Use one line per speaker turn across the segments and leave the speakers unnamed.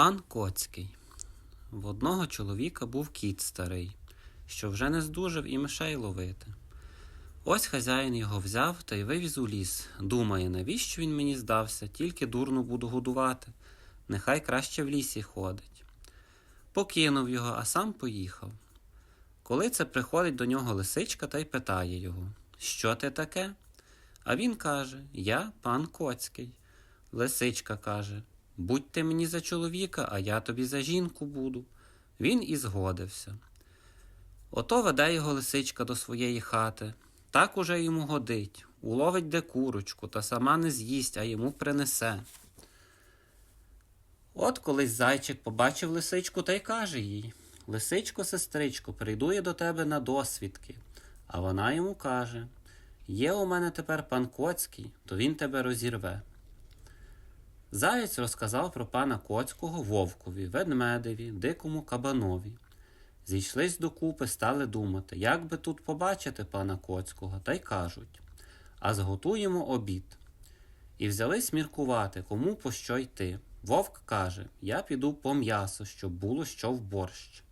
Пан Коцький. В одного чоловіка був кіт старий, що вже не здужав і мишей ловити. Ось хазяїн його взяв та й вивіз у ліс. Думає, навіщо він мені здався, тільки дурно буду годувати. Нехай краще в лісі ходить. Покинув його, а сам поїхав. Коли це приходить до нього лисичка та й питає його, що ти таке? А він каже: Я пан Коцький. Лисичка каже: Будь ти мені за чоловіка, а я тобі за жінку буду. Він і згодився. Ото веде його лисичка до своєї хати. Так уже йому годить, уловить де курочку, та сама не з'їсть, а йому принесе. От колись зайчик побачив лисичку та й каже їй Лисичко, сестричко, прийду я до тебе на досвідки. А вона йому каже Є у мене тепер пан Коцький, то він тебе розірве. Заєць розказав про пана Коцького вовкові, ведмедеві, дикому кабанові. Зійшлись докупи, стали думати, як би тут побачити пана Коцького, та й кажуть а зготуємо обід. І взялись міркувати, кому по що йти. Вовк каже Я піду по м'ясо, щоб було що в борщ.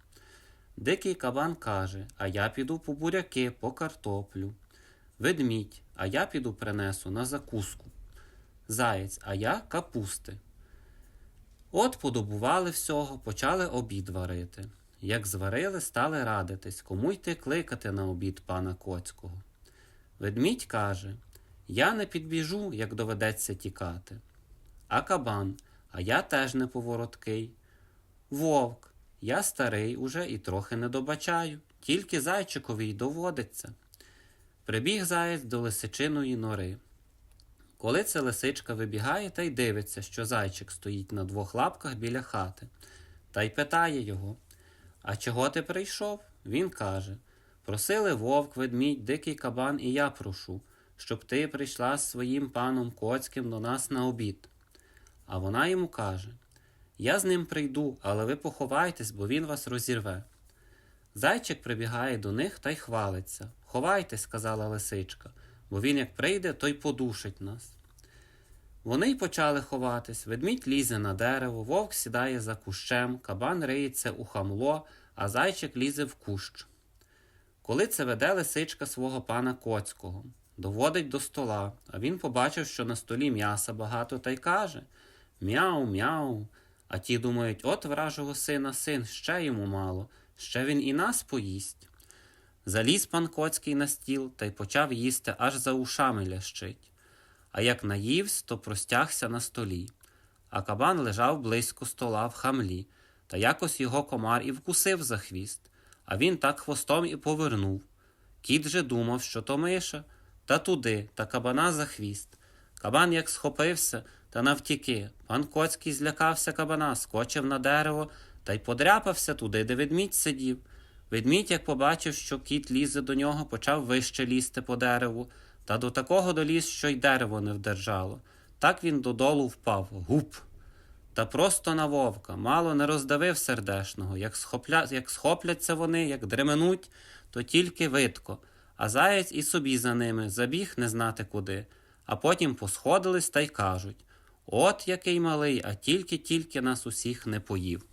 Дикий кабан каже А я піду по буряки, по картоплю. Ведмідь, а я піду принесу на закуску. Заєць, а я капусти. От подобували всього, почали обід варити. Як зварили, стали радитись, кому йти кликати на обід пана Коцького. Ведмідь каже Я не підбіжу, як доведеться тікати. А кабан, а я теж не повороткий. Вовк, я старий уже і трохи не добачаю, тільки зайчикові й доводиться. Прибіг заєць до лисичиної нори. Коли це лисичка вибігає та й дивиться, що зайчик стоїть на двох лапках біля хати, та й питає його А чого ти прийшов? Він каже Просили вовк, ведмідь, дикий кабан, і я прошу, щоб ти прийшла з своїм паном Коцьким до нас на обід. А вона йому каже Я з ним прийду, але ви поховайтесь, бо він вас розірве. Зайчик прибігає до них та й хвалиться. Ховайтесь, сказала лисичка, бо він як прийде, то й подушить нас. Вони й почали ховатись, ведмідь лізе на дерево, вовк сідає за кущем, кабан риється у хамло, а зайчик лізе в кущ. Коли це веде лисичка свого пана Коцького, доводить до стола, а він побачив, що на столі м'яса багато, та й каже Мяу, мяу. А ті думають, от вражого сина син, ще йому мало, ще він і нас поїсть. Заліз пан Коцький на стіл та й почав їсти, аж за ушами лящить. А як наївсь, то простягся на столі. А кабан лежав близько стола в хамлі, та якось його комар і вкусив за хвіст, а він так хвостом і повернув. Кіт же думав, що то миша, та туди, та кабана за хвіст. Кабан як схопився, та навтіки. Пан Коцький злякався кабана, скочив на дерево та й подряпався туди, де ведмідь сидів. Ведмідь, як побачив, що кіт лізе до нього, почав вище лізти по дереву, та до такого доліз, що й дерево не вдержало. Так він додолу впав, гуп. Та просто на вовка, мало не роздавив сердешного. Як, схопля... як схопляться вони, як дременуть, то тільки видко, а заєць і собі за ними забіг не знати куди, а потім посходились та й кажуть От який малий, а тільки-тільки нас усіх не поїв.